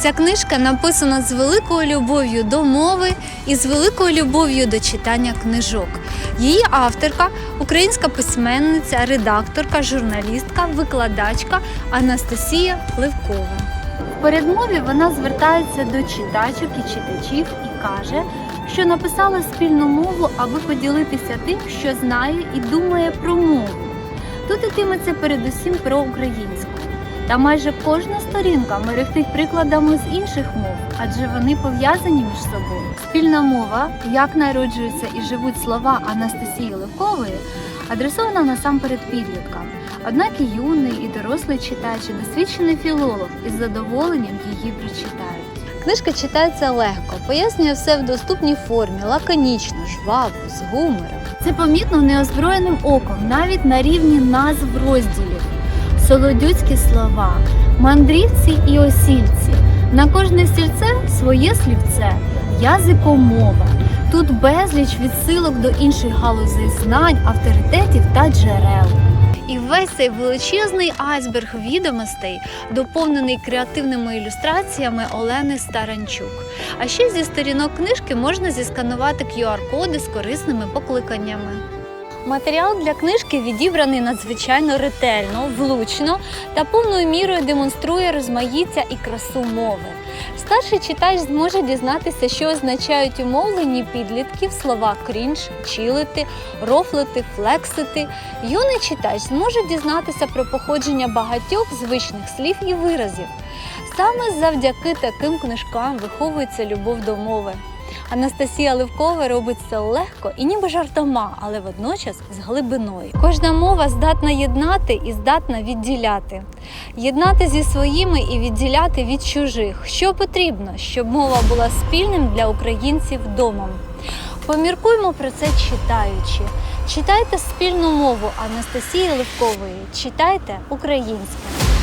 Ця книжка написана з великою любов'ю до мови і з великою любов'ю до читання книжок. Її авторка українська письменниця, редакторка, журналістка, викладачка Анастасія Левкова. В передмові вона звертається до читачок і читачів і каже, що написала спільну мову, аби поділитися тим, що знає і думає про мову. Тут йтиметься передусім про українську. Та майже кожна сторінка мерехтить прикладами з інших мов, адже вони пов'язані між собою. Спільна мова, як народжуються і живуть слова Анастасії Левкової, адресована насамперед підліткам. Однак і юний, і дорослий читач, і досвідчений філолог із задоволенням її прочитають. Книжка читається легко, пояснює все в доступній формі, лаконічно, жваво, з гумором. Це помітно неозброєним оком, навіть на рівні назв розділів. Солодюцькі слова, мандрівці і осільці. На кожне стільце своє слівце, язикомова. Тут безліч відсилок до інших галузей знань, авторитетів та джерел. І весь цей величезний айсберг відомостей доповнений креативними ілюстраціями Олени Старанчук. А ще зі сторінок книжки можна зісканувати QR-коди з корисними покликаннями. Матеріал для книжки відібраний надзвичайно ретельно, влучно та повною мірою демонструє розмаїття і красу мови. Старший читач зможе дізнатися, що означають умовлені підлітків слова крінж, чилити, рофлити, флексити. Юний читач зможе дізнатися про походження багатьох звичних слів і виразів. Саме завдяки таким книжкам виховується любов до мови. Анастасія Левкова робить це легко і ніби жартома, але водночас з глибиною. Кожна мова здатна єднати і здатна відділяти. Єднати зі своїми і відділяти від чужих. Що потрібно, щоб мова була спільним для українців домом? Поміркуймо про це читаючи. Читайте спільну мову Анастасії Левкової, читайте українське.